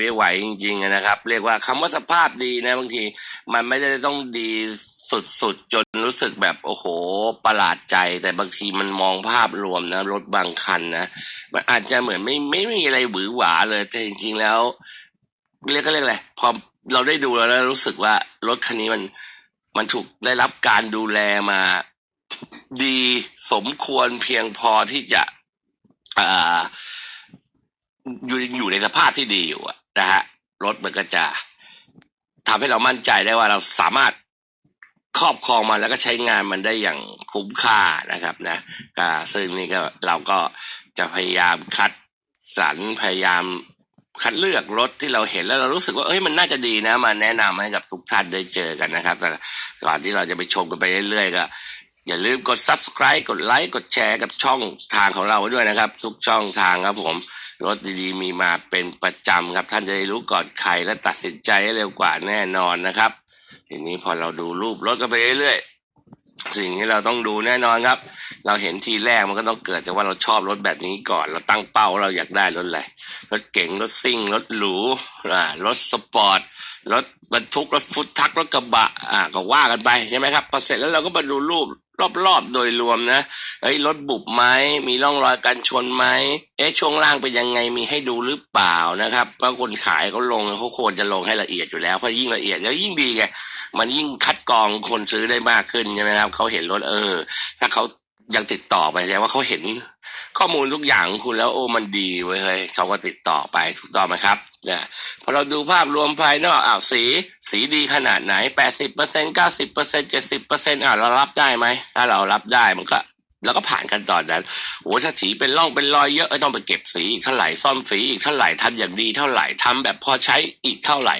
ไม่ไหวจริงๆนะครับ เรียกว่าคำว่าสภาพดีนะบางที มันไม่ได้ต้องดีสุดๆ จนรู้สึกแบบโอ้โหประหลาดใจ แต่บางทีมันมองภาพรวมนะรถบางคันนะมันอาจจะเหมือนไม่ไม่มีอะไรหวือหวาเลย แต่จริงๆแล้ว เรียกก็เรียกอะไรพอเราได้ดูแล้วแล้วรู้สึกว่ารถคันนี้มันมันถูกได้รับการดูแลมา ดีสมควรเพียงพอที่จะอ่าอยู่อยู่ในสภาพที่ดีอยู่อะ นะฮะรถมันก็จะทำให้เรามั่นใจได้ว่าเราสามารถครอบครองมันแล้วก็ใช้งานมันได้อย่างคุ้มค่านะครับนะซึ่งนี่ก็เราก็จะพยายามคัดสรรพยายามคัดเลือกรถที่เราเห็นแล้วเรารู้สึกว่าเอ้ยมันน่าจะดีนะมาแนะนำให้กับทุกท่านได้เจอกันนะครับแต่ก่อนที่เราจะไปชมกันไปเรื่อยๆก็อย่าลืมกด subscribe กดไลค์กดแชร์กับช่องทางของเราด้วยนะครับ ทุกช่องทางครับผม รถดีๆมีมาเป็นประจำครับ ท่านจะได้รู้ก่อนใครและตัดสินใจให้เร็วกว่าแน่นอนนะครับ ทีนี้พอเราดูรูปรถก็ไปเรื่อยๆ สิ่งที่เราต้องดูแน่นอนครับ เราเห็นทีแรกมันก็ต้องเกิดจากว่าเราชอบรถแบบนี้ก่อน เราตั้งเป้าเราอยากได้รถอะไรรถเก๋งรถซิ่งรถหรูอ่ารถสปอร์ตรถบรรทุกรถฟุตทักรถกระบะอ่าก็ว่ากันไปใช่ไหมครับพอเสร็จแล้วเราก็มาดูรูปรอบๆโดยรวมนะเฮ้ยรถบุบไหมมีร่องรอยการชนไหมเอ๊ะช่วงล่างเป็นยังไงมีให้ดูหรือเปล่านะครับเพราะคนขายเขาลงเขาควรจะลงให้ละเอียดอยู่แล้วเพราะยิ่งละเอียดแล้วยิ่งดีไง มันยิ่งคัดกรองคนซื้อได้มากขึ้นใช่ไหมครับเขาเห็นรถเออ ถ้าเขายังติดต่อไปแสดงว่าเขาเห็นข้อมูลทุกอย่างคุณแล้วโอ้มันดีเว้ยเฮ้ยเขาก็ติดต่อไปถูกต้องไหมครับเนี่ยพอเราดูภาพรวมภายนอกอ้าวสี สีดีขนาดไหนแปดสิบเปอร์เซ็นเก้าสิบเปอร์เซ็นเจ็ดสิบเปอร์เซ็นอ่าเรารับได้ไหมถ้าเรารับได้มันก็เราก็ผ่านกันตอนนั้นโอ้ถ้าสีเป็นร่องเป็นรอยเยอะเอ้ยต้องไปเก็บสีอีกเท่าไหร่ซ่อมสีอีกเท่าไหร่ทำอย่างดีเท่าไหร่ทำแบบพอใช้อีกเท่าไหร่